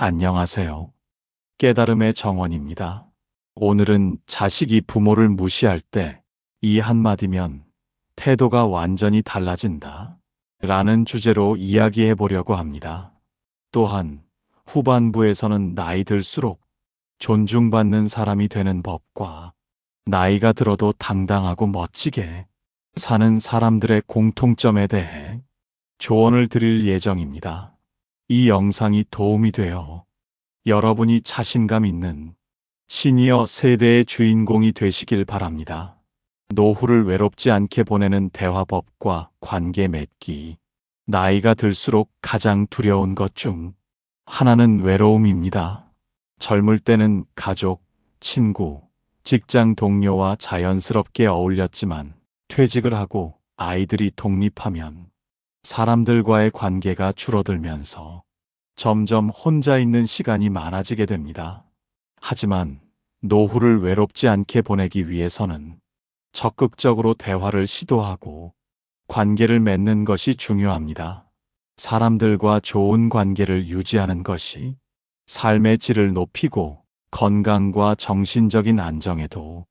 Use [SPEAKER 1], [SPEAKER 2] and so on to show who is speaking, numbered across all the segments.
[SPEAKER 1] 안녕하세요. 깨달음의 정원입니다. 오늘은 자식이 부모를 무시할 때 이 한마디면 태도가 완전히 달라진다. 라는 주제로 이야기해 보려고 합니다. 또한 후반부에서는 나이 들수록 존중받는 사람이 되는 법과 나이가 들어도 당당하고 멋지게 사는 사람들의 공통점에 대해 조언을 드릴 예정입니다. 이 영상이 도움이 되어 여러분이 자신감 있는 시니어 세대의 주인공이 되시길 바랍니다. 노후를 외롭지 않게 보내는 대화법과 관계 맺기. 나이가 들수록 가장 두려운 것 중 하나는 외로움입니다. 젊을 때는 가족, 친구, 직장 동료와 자연스럽게 어울렸지만 퇴직을 하고 아이들이 독립하면 사람들과의 관계가 줄어들면서 점점 혼자 있는 시간이 많아지게 됩니다. 하지만 노후를 외롭지 않게 보내기 위해서는 적극적으로 대화를 시도하고 관계를 맺는 것이 중요합니다. 사람들과 좋은 관계를 유지하는 것이 삶의 질을 높이고 건강과 정신적인 안정에도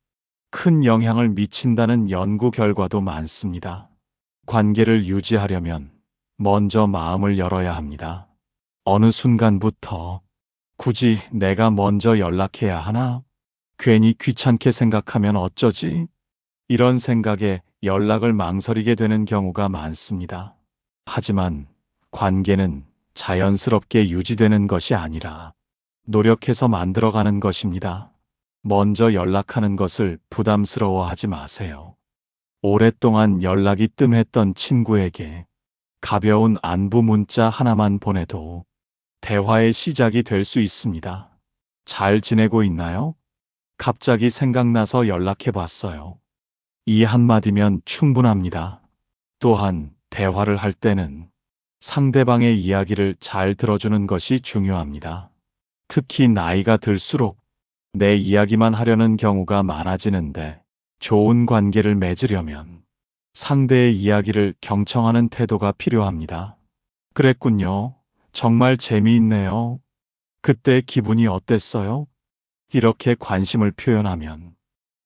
[SPEAKER 1] 큰 영향을 미친다는 연구 결과도 많습니다. 관계를 유지하려면 먼저 마음을 열어야 합니다. 어느 순간부터 굳이 내가 먼저 연락해야 하나? 괜히 귀찮게 생각하면 어쩌지? 이런 생각에 연락을 망설이게 되는 경우가 많습니다. 하지만 관계는 자연스럽게 유지되는 것이 아니라 노력해서 만들어가는 것입니다. 먼저 연락하는 것을 부담스러워하지 마세요. 오랫동안 연락이 뜸했던 친구에게 가벼운 안부 문자 하나만 보내도 대화의 시작이 될 수 있습니다. 잘 지내고 있나요? 갑자기 생각나서 연락해 봤어요. 이 한마디면 충분합니다. 또한 대화를 할 때는 상대방의 이야기를 잘 들어주는 것이 중요합니다. 특히 나이가 들수록 내 이야기만 하려는 경우가 많아지는데 좋은 관계를 맺으려면 상대의 이야기를 경청하는 태도가 필요합니다. 그랬군요. 정말 재미있네요. 그때 기분이 어땠어요? 이렇게 관심을 표현하면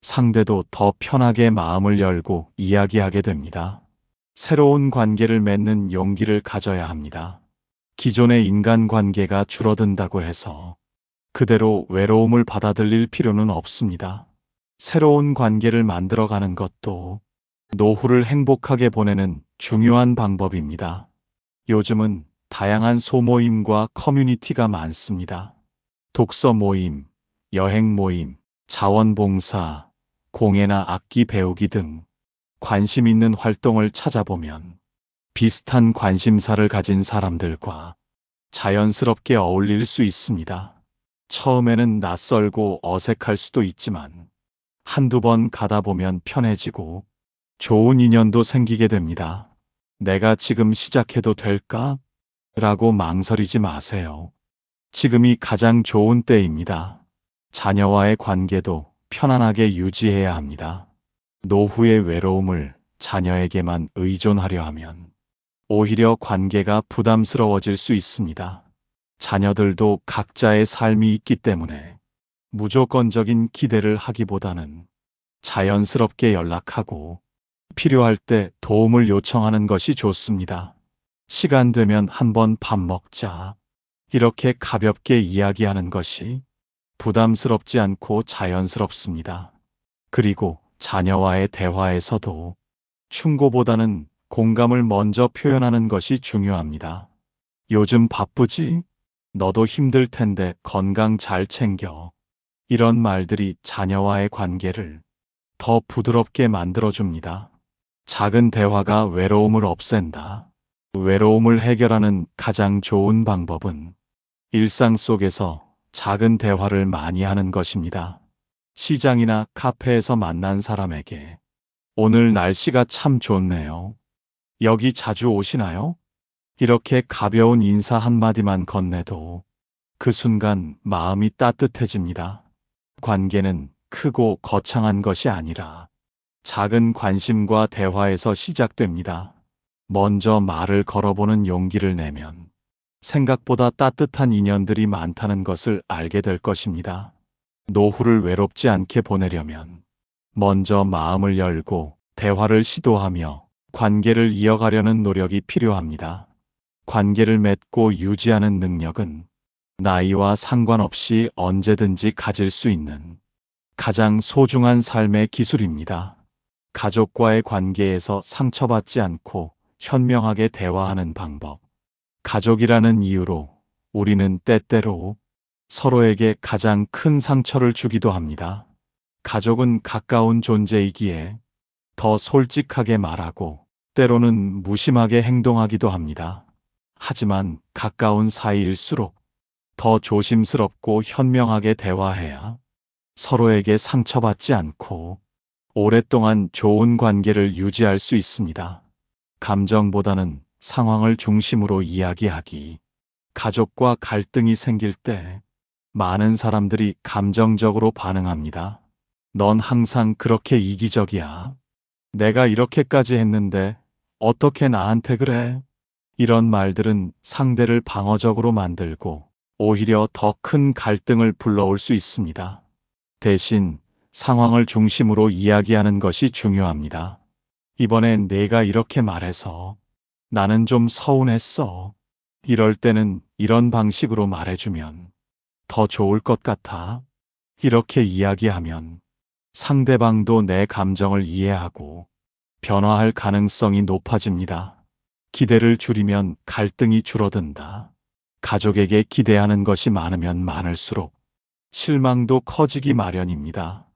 [SPEAKER 1] 상대도 더 편하게 마음을 열고 이야기하게 됩니다. 새로운 관계를 맺는 용기를 가져야 합니다. 기존의 인간 관계가 줄어든다고 해서 그대로 외로움을 받아들일 필요는 없습니다. 새로운 관계를 만들어가는 것도 노후를 행복하게 보내는 중요한 방법입니다. 요즘은 다양한 소모임과 커뮤니티가 많습니다. 독서 모임, 여행 모임, 자원봉사, 공예나 악기 배우기 등 관심 있는 활동을 찾아보면 비슷한 관심사를 가진 사람들과 자연스럽게 어울릴 수 있습니다. 처음에는 낯설고 어색할 수도 있지만 한두 번 가다 보면 편해지고 좋은 인연도 생기게 됩니다. 내가 지금 시작해도 될까? 라고 망설이지 마세요. 지금이 가장 좋은 때입니다. 자녀와의 관계도 편안하게 유지해야 합니다. 노후의 외로움을 자녀에게만 의존하려 하면 오히려 관계가 부담스러워질 수 있습니다. 자녀들도 각자의 삶이 있기 때문에 무조건적인 기대를 하기보다는 자연스럽게 연락하고 필요할 때 도움을 요청하는 것이 좋습니다. 시간 되면 한번 밥 먹자. 이렇게 가볍게 이야기하는 것이 부담스럽지 않고 자연스럽습니다. 그리고 자녀와의 대화에서도 충고보다는 공감을 먼저 표현하는 것이 중요합니다. 요즘 바쁘지? 너도 힘들 텐데 건강 잘 챙겨. 이런 말들이 자녀와의 관계를 더 부드럽게 만들어줍니다. 작은 대화가 외로움을 없앤다. 외로움을 해결하는 가장 좋은 방법은 일상 속에서 작은 대화를 많이 하는 것입니다. 시장이나 카페에서 만난 사람에게 오늘 날씨가 참 좋네요. 여기 자주 오시나요? 이렇게 가벼운 인사 한마디만 건네도 그 순간 마음이 따뜻해집니다. 관계는 크고 거창한 것이 아니라 작은 관심과 대화에서 시작됩니다. 먼저 말을 걸어보는 용기를 내면 생각보다 따뜻한 인연들이 많다는 것을 알게 될 것입니다. 노후를 외롭지 않게 보내려면 먼저 마음을 열고 대화를 시도하며 관계를 이어가려는 노력이 필요합니다. 관계를 맺고 유지하는 능력은 나이와 상관없이 언제든지 가질 수 있는 가장 소중한 삶의 기술입니다. 가족과의 관계에서 상처받지 않고 현명하게 대화하는 방법. 가족이라는 이유로 우리는 때때로 서로에게 가장 큰 상처를 주기도 합니다. 가족은 가까운 존재이기에 더 솔직하게 말하고 때로는 무심하게 행동하기도 합니다. 하지만 가까운 사이일수록 더 조심스럽고 현명하게 대화해야 서로에게 상처받지 않고 오랫동안 좋은 관계를 유지할 수 있습니다. 감정보다는 상황을 중심으로 이야기하기. 가족과 갈등이 생길 때 많은 사람들이 감정적으로 반응합니다. 넌 항상 그렇게 이기적이야. 내가 이렇게까지 했는데 어떻게 나한테 그래? 이런 말들은 상대를 방어적으로 만들고 오히려 더 큰 갈등을 불러올 수 있습니다. 대신 상황을 중심으로 이야기하는 것이 중요합니다. 이번엔 내가 이렇게 말해서 나는 좀 서운했어. 이럴 때는 이런 방식으로 말해주면 더 좋을 것 같아. 이렇게 이야기하면 상대방도 내 감정을 이해하고 변화할 가능성이 높아집니다. 기대를 줄이면 갈등이 줄어든다. 가족에게 기대하는 것이 많으면 많을수록 실망도 커지기 마련입니다.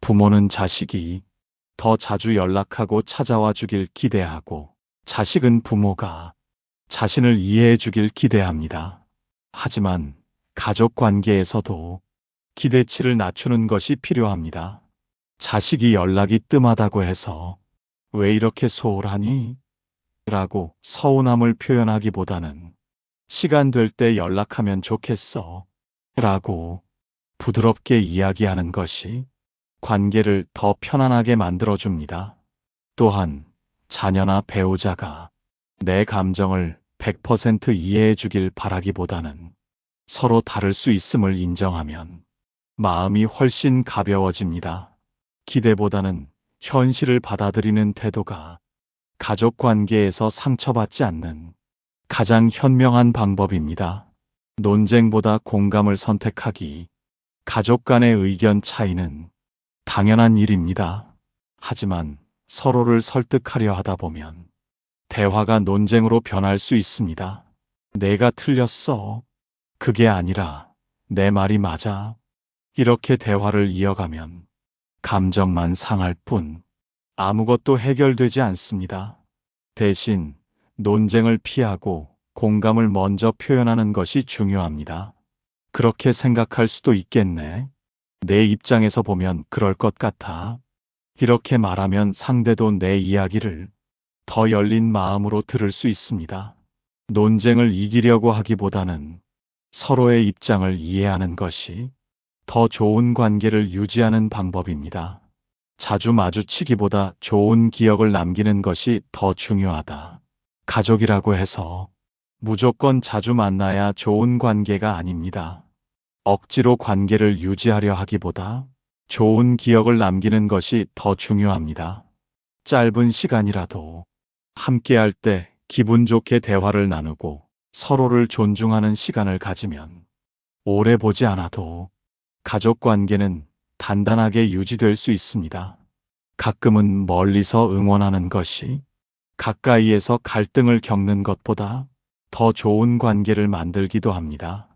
[SPEAKER 1] 부모는 자식이 더 자주 연락하고 찾아와 주길 기대하고 자식은 부모가 자신을 이해해 주길 기대합니다. 하지만 가족 관계에서도 기대치를 낮추는 것이 필요합니다. 자식이 연락이 뜸하다고 해서 왜 이렇게 소홀하니? 라고 서운함을 표현하기보다는 시간 될 때 연락하면 좋겠어. 라고 부드럽게 이야기하는 것이 관계를 더 편안하게 만들어줍니다. 또한 자녀나 배우자가 내 감정을 100% 이해해 주길 바라기보다는 서로 다를 수 있음을 인정하면 마음이 훨씬 가벼워집니다. 기대보다는 현실을 받아들이는 태도가 가족 관계에서 상처받지 않는 가장 현명한 방법입니다. 논쟁보다 공감을 선택하기. 가족 간의 의견 차이는 당연한 일입니다. 하지만 서로를 설득하려 하다 보면 대화가 논쟁으로 변할 수 있습니다. 내가 틀렸어. 그게 아니라 내 말이 맞아. 이렇게 대화를 이어가면 감정만 상할 뿐 아무것도 해결되지 않습니다. 대신 논쟁을 피하고 공감을 먼저 표현하는 것이 중요합니다. 그렇게 생각할 수도 있겠네. 내 입장에서 보면 그럴 것 같아. 이렇게 말하면 상대도 내 이야기를 더 열린 마음으로 들을 수 있습니다. 논쟁을 이기려고 하기보다는 서로의 입장을 이해하는 것이 더 좋은 관계를 유지하는 방법입니다. 자주 마주치기보다 좋은 기억을 남기는 것이 더 중요하다. 가족이라고 해서 무조건 자주 만나야 좋은 관계가 아닙니다. 억지로 관계를 유지하려 하기보다 좋은 기억을 남기는 것이 더 중요합니다. 짧은 시간이라도 함께할 때 기분 좋게 대화를 나누고 서로를 존중하는 시간을 가지면 오래 보지 않아도 가족 관계는 단단하게 유지될 수 있습니다. 가끔은 멀리서 응원하는 것이 가까이에서 갈등을 겪는 것보다 더 좋은 관계를 만들기도 합니다.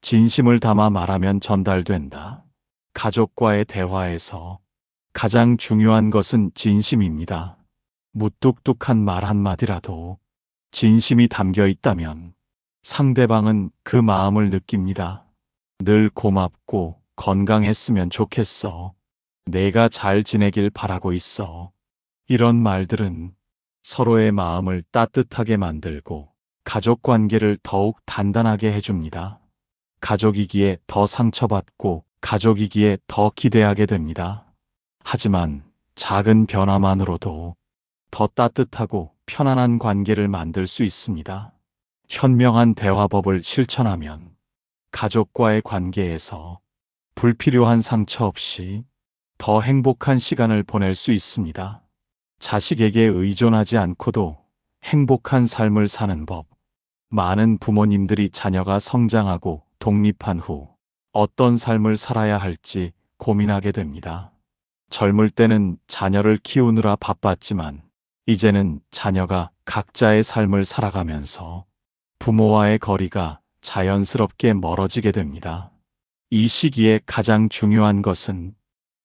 [SPEAKER 1] 진심을 담아 말하면 전달된다. 가족과의 대화에서 가장 중요한 것은 진심입니다. 무뚝뚝한 말 한마디라도 진심이 담겨 있다면 상대방은 그 마음을 느낍니다. 늘 고맙고 건강했으면 좋겠어. 내가 잘 지내길 바라고 있어. 이런 말들은 서로의 마음을 따뜻하게 만들고 가족 관계를 더욱 단단하게 해줍니다. 가족이기에 더 상처받고 가족이기에 더 기대하게 됩니다. 하지만 작은 변화만으로도 더 따뜻하고 편안한 관계를 만들 수 있습니다. 현명한 대화법을 실천하면 가족과의 관계에서 불필요한 상처 없이 더 행복한 시간을 보낼 수 있습니다. 자식에게 의존하지 않고도 행복한 삶을 사는 법. 많은 부모님들이 자녀가 성장하고 독립한 후 어떤 삶을 살아야 할지 고민하게 됩니다. 젊을 때는 자녀를 키우느라 바빴지만 이제는 자녀가 각자의 삶을 살아가면서 부모와의 거리가 자연스럽게 멀어지게 됩니다. 이 시기에 가장 중요한 것은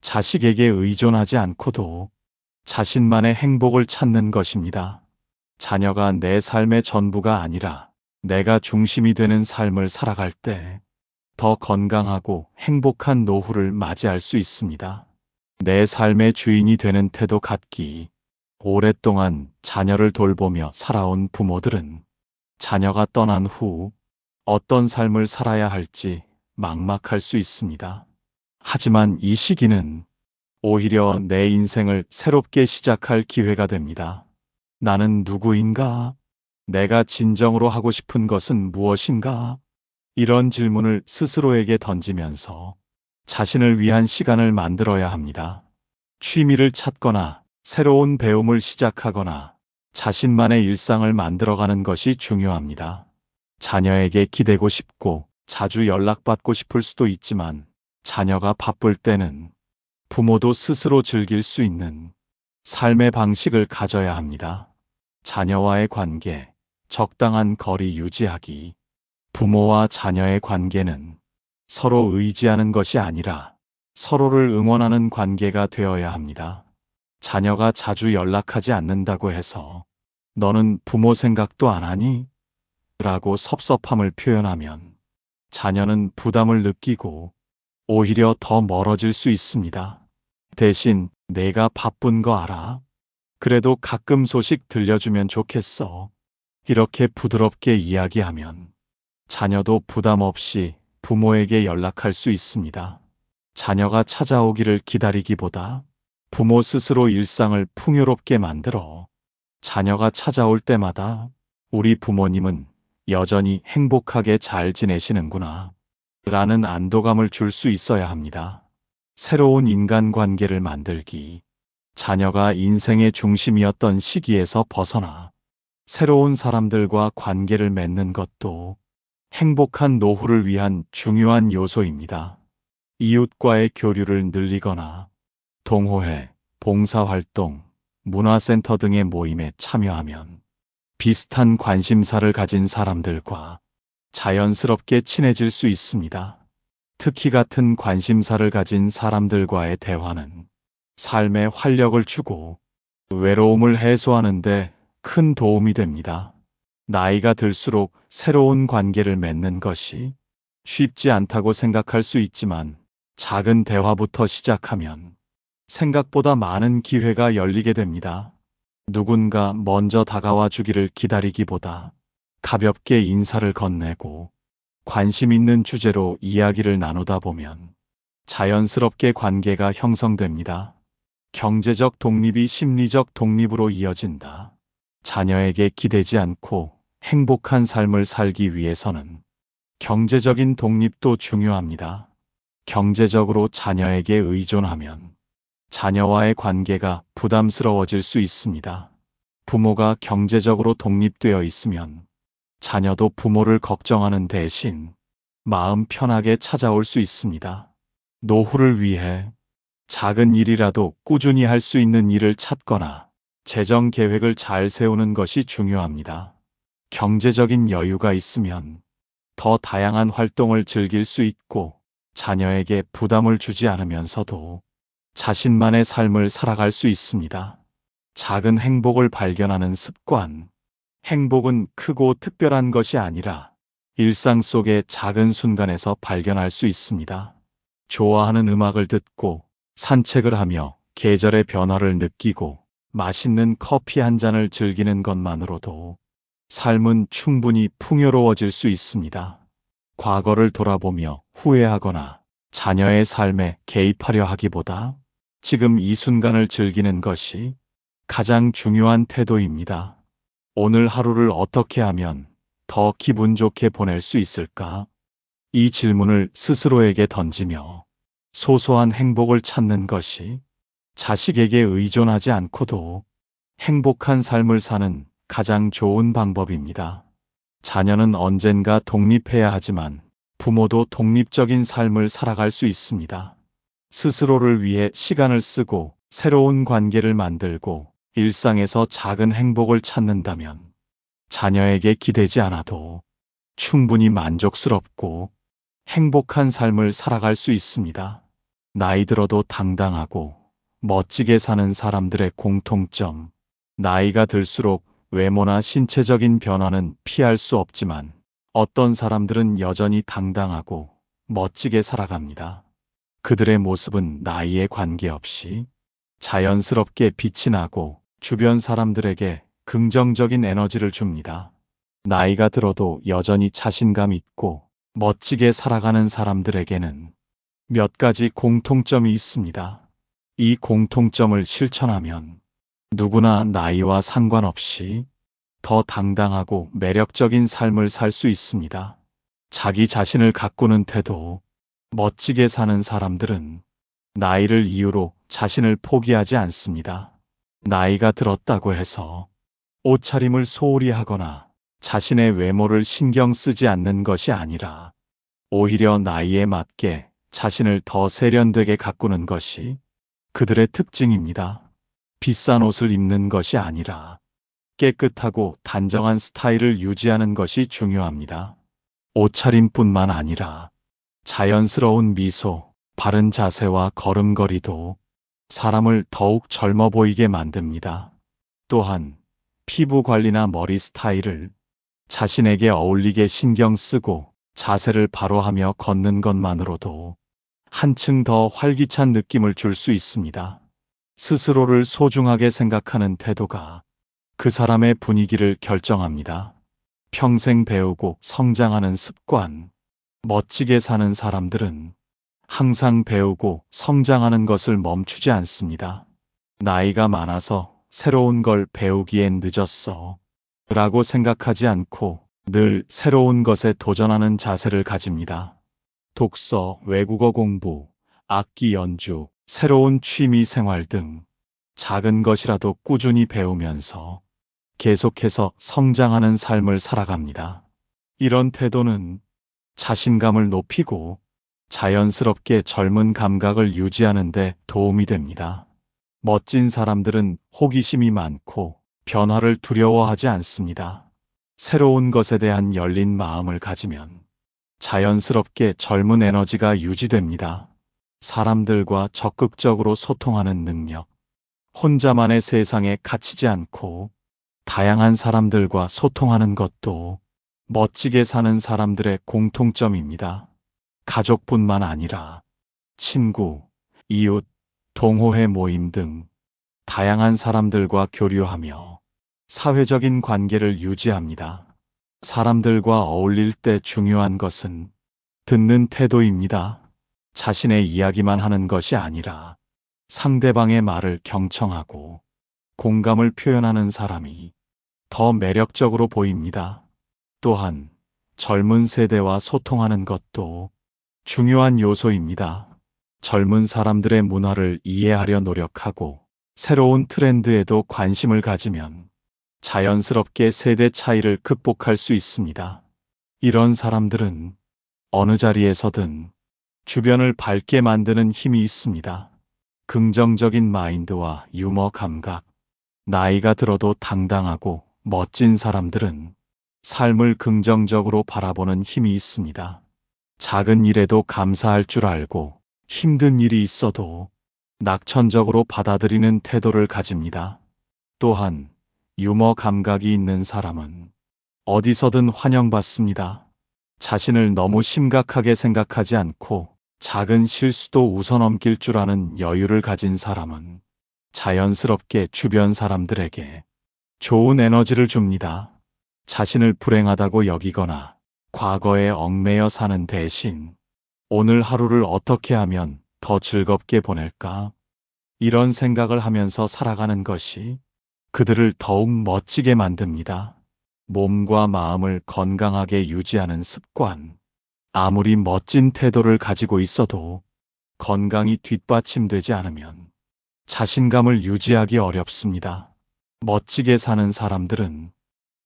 [SPEAKER 1] 자식에게 의존하지 않고도 자신만의 행복을 찾는 것입니다. 자녀가 내 삶의 전부가 아니라 내가 중심이 되는 삶을 살아갈 때 더 건강하고 행복한 노후를 맞이할 수 있습니다. 내 삶의 주인이 되는 태도 갖기. 오랫동안 자녀를 돌보며 살아온 부모들은 자녀가 떠난 후 어떤 삶을 살아야 할지 막막할 수 있습니다. 하지만 이 시기는 오히려 내 인생을 새롭게 시작할 기회가 됩니다. 나는 누구인가? 내가 진정으로 하고 싶은 것은 무엇인가? 이런 질문을 스스로에게 던지면서 자신을 위한 시간을 만들어야 합니다. 취미를 찾거나 새로운 배움을 시작하거나 자신만의 일상을 만들어가는 것이 중요합니다. 자녀에게 기대고 싶고 자주 연락받고 싶을 수도 있지만 자녀가 바쁠 때는 부모도 스스로 즐길 수 있는 삶의 방식을 가져야 합니다. 자녀와의 관계, 적당한 거리 유지하기. 부모와 자녀의 관계는 서로 의지하는 것이 아니라 서로를 응원하는 관계가 되어야 합니다. 자녀가 자주 연락하지 않는다고 해서 너는 부모 생각도 안 하니? 라고 섭섭함을 표현하면 자녀는 부담을 느끼고 오히려 더 멀어질 수 있습니다. 대신 내가 바쁜 거 알아? 그래도 가끔 소식 들려주면 좋겠어. 이렇게 부드럽게 이야기하면 자녀도 부담 없이 부모에게 연락할 수 있습니다. 자녀가 찾아오기를 기다리기보다 부모 스스로 일상을 풍요롭게 만들어 자녀가 찾아올 때마다 우리 부모님은 여전히 행복하게 잘 지내시는구나. 라는 안도감을 줄 수 있어야 합니다. 새로운 인간관계를 만들기. 자녀가 인생의 중심이었던 시기에서 벗어나 새로운 사람들과 관계를 맺는 것도 행복한 노후를 위한 중요한 요소입니다. 이웃과의 교류를 늘리거나 동호회, 봉사활동, 문화센터 등의 모임에 참여하면 비슷한 관심사를 가진 사람들과 자연스럽게 친해질 수 있습니다. 특히 같은 관심사를 가진 사람들과의 대화는 삶에 활력을 주고 외로움을 해소하는데 큰 도움이 됩니다. 나이가 들수록 새로운 관계를 맺는 것이 쉽지 않다고 생각할 수 있지만 작은 대화부터 시작하면 생각보다 많은 기회가 열리게 됩니다. 누군가 먼저 다가와 주기를 기다리기보다 가볍게 인사를 건네고 관심 있는 주제로 이야기를 나누다 보면 자연스럽게 관계가 형성됩니다. 경제적 독립이 심리적 독립으로 이어진다. 자녀에게 기대지 않고 행복한 삶을 살기 위해서는 경제적인 독립도 중요합니다. 경제적으로 자녀에게 의존하면 자녀와의 관계가 부담스러워질 수 있습니다. 부모가 경제적으로 독립되어 있으면 자녀도 부모를 걱정하는 대신 마음 편하게 찾아올 수 있습니다. 노후를 위해 작은 일이라도 꾸준히 할 수 있는 일을 찾거나 재정 계획을 잘 세우는 것이 중요합니다. 경제적인 여유가 있으면 더 다양한 활동을 즐길 수 있고 자녀에게 부담을 주지 않으면서도 자신만의 삶을 살아갈 수 있습니다. 작은 행복을 발견하는 습관. 행복은 크고 특별한 것이 아니라 일상 속의 작은 순간에서 발견할 수 있습니다. 좋아하는 음악을 듣고 산책을 하며 계절의 변화를 느끼고 맛있는 커피 한 잔을 즐기는 것만으로도 삶은 충분히 풍요로워질 수 있습니다. 과거를 돌아보며 후회하거나 자녀의 삶에 개입하려 하기보다 지금 이 순간을 즐기는 것이 가장 중요한 태도입니다. 오늘 하루를 어떻게 하면 더 기분 좋게 보낼 수 있을까? 이 질문을 스스로에게 던지며 소소한 행복을 찾는 것이 자식에게 의존하지 않고도 행복한 삶을 사는 가장 좋은 방법입니다. 자녀는 언젠가 독립해야 하지만 부모도 독립적인 삶을 살아갈 수 있습니다. 스스로를 위해 시간을 쓰고 새로운 관계를 만들고 일상에서 작은 행복을 찾는다면 자녀에게 기대지 않아도 충분히 만족스럽고 행복한 삶을 살아갈 수 있습니다. 나이 들어도 당당하고 멋지게 사는 사람들의 공통점. 나이가 들수록 외모나 신체적인 변화는 피할 수 없지만 어떤 사람들은 여전히 당당하고 멋지게 살아갑니다. 그들의 모습은 나이에 관계없이 자연스럽게 빛이 나고 주변 사람들에게 긍정적인 에너지를 줍니다. 나이가 들어도 여전히 자신감 있고 멋지게 살아가는 사람들에게는 몇 가지 공통점이 있습니다. 이 공통점을 실천하면 누구나 나이와 상관없이 더 당당하고 매력적인 삶을 살 수 있습니다. 자기 자신을 가꾸는 태도, 멋지게 사는 사람들은 나이를 이유로 자신을 포기하지 않습니다. 나이가 들었다고 해서 옷차림을 소홀히 하거나 자신의 외모를 신경 쓰지 않는 것이 아니라 오히려 나이에 맞게 자신을 더 세련되게 가꾸는 것이 그들의 특징입니다. 비싼 옷을 입는 것이 아니라 깨끗하고 단정한 스타일을 유지하는 것이 중요합니다. 옷차림뿐만 아니라 자연스러운 미소, 바른 자세와 걸음걸이도 사람을 더욱 젊어 보이게 만듭니다. 또한 피부 관리나 머리 스타일을 자신에게 어울리게 신경 쓰고 자세를 바로 하며 걷는 것만으로도 한층 더 활기찬 느낌을 줄 수 있습니다. 스스로를 소중하게 생각하는 태도가 그 사람의 분위기를 결정합니다. 평생 배우고 성장하는 습관, 멋지게 사는 사람들은 항상 배우고 성장하는 것을 멈추지 않습니다. 나이가 많아서 새로운 걸 배우기엔 늦었어. 라고 생각하지 않고 늘 새로운 것에 도전하는 자세를 가집니다. 독서, 외국어 공부, 악기 연주, 새로운 취미 생활 등 작은 것이라도 꾸준히 배우면서 계속해서 성장하는 삶을 살아갑니다. 이런 태도는 자신감을 높이고 자연스럽게 젊은 감각을 유지하는 데 도움이 됩니다. 멋진 사람들은 호기심이 많고 변화를 두려워하지 않습니다. 새로운 것에 대한 열린 마음을 가지면 자연스럽게 젊은 에너지가 유지됩니다. 사람들과 적극적으로 소통하는 능력, 혼자만의 세상에 갇히지 않고 다양한 사람들과 소통하는 것도 멋지게 사는 사람들의 공통점입니다. 가족뿐만 아니라 친구, 이웃, 동호회 모임 등 다양한 사람들과 교류하며 사회적인 관계를 유지합니다. 사람들과 어울릴 때 중요한 것은 듣는 태도입니다. 자신의 이야기만 하는 것이 아니라 상대방의 말을 경청하고 공감을 표현하는 사람이 더 매력적으로 보입니다. 또한 젊은 세대와 소통하는 것도 중요한 요소입니다. 젊은 사람들의 문화를 이해하려 노력하고 새로운 트렌드에도 관심을 가지면 자연스럽게 세대 차이를 극복할 수 있습니다. 이런 사람들은 어느 자리에서든 주변을 밝게 만드는 힘이 있습니다. 긍정적인 마인드와 유머 감각, 나이가 들어도 당당하고 멋진 사람들은 삶을 긍정적으로 바라보는 힘이 있습니다. 작은 일에도 감사할 줄 알고 힘든 일이 있어도 낙천적으로 받아들이는 태도를 가집니다. 또한 유머 감각이 있는 사람은 어디서든 환영받습니다. 자신을 너무 심각하게 생각하지 않고 작은 실수도 웃어넘길 줄 아는 여유를 가진 사람은 자연스럽게 주변 사람들에게 좋은 에너지를 줍니다. 자신을 불행하다고 여기거나 과거에 얽매여 사는 대신 오늘 하루를 어떻게 하면 더 즐겁게 보낼까? 이런 생각을 하면서 살아가는 것이 그들을 더욱 멋지게 만듭니다. 몸과 마음을 건강하게 유지하는 습관. 아무리 멋진 태도를 가지고 있어도 건강이 뒷받침되지 않으면 자신감을 유지하기 어렵습니다. 멋지게 사는 사람들은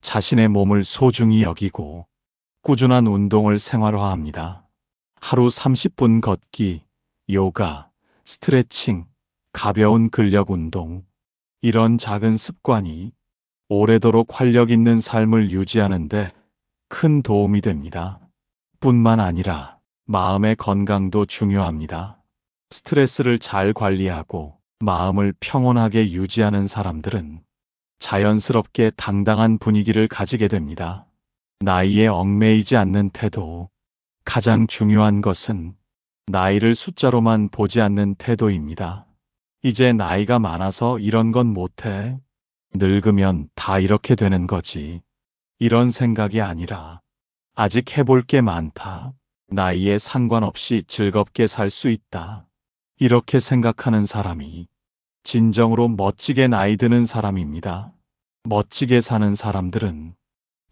[SPEAKER 1] 자신의 몸을 소중히 여기고 꾸준한 운동을 생활화합니다. 하루 30분 걷기, 요가, 스트레칭, 가벼운 근력 운동. 이런 작은 습관이 오래도록 활력 있는 삶을 유지하는데 큰 도움이 됩니다. 뿐만 아니라 마음의 건강도 중요합니다. 스트레스를 잘 관리하고 마음을 평온하게 유지하는 사람들은 자연스럽게 당당한 분위기를 가지게 됩니다. 나이에 얽매이지 않는 태도. 가장 중요한 것은 나이를 숫자로만 보지 않는 태도입니다. 이제 나이가 많아서 이런 건 못해. 늙으면 다 이렇게 되는 거지. 이런 생각이 아니라 아직 해볼 게 많다. 나이에 상관없이 즐겁게 살 수 있다. 이렇게 생각하는 사람이 진정으로 멋지게 나이 드는 사람입니다. 멋지게 사는 사람들은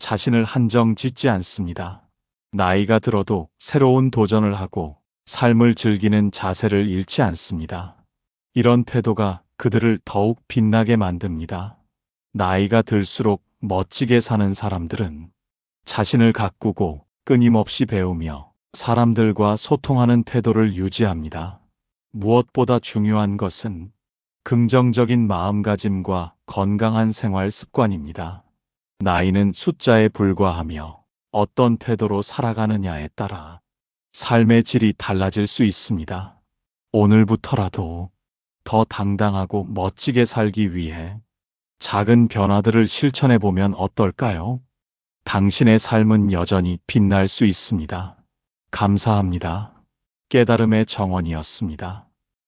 [SPEAKER 1] 자신을 한정 짓지 않습니다. 나이가 들어도 새로운 도전을 하고 삶을 즐기는 자세를 잃지 않습니다. 이런 태도가 그들을 더욱 빛나게 만듭니다. 나이가 들수록 멋지게 사는 사람들은 자신을 가꾸고 끊임없이 배우며 사람들과 소통하는 태도를 유지합니다. 무엇보다 중요한 것은 긍정적인 마음가짐과 건강한 생활 습관입니다. 나이는 숫자에 불과하며 어떤 태도로 살아가느냐에 따라 삶의 질이 달라질 수 있습니다. 오늘부터라도 더 당당하고 멋지게 살기 위해 작은 변화들을 실천해 보면 어떨까요? 당신의 삶은 여전히 빛날 수 있습니다. 감사합니다. 깨달음의 정원이었습니다.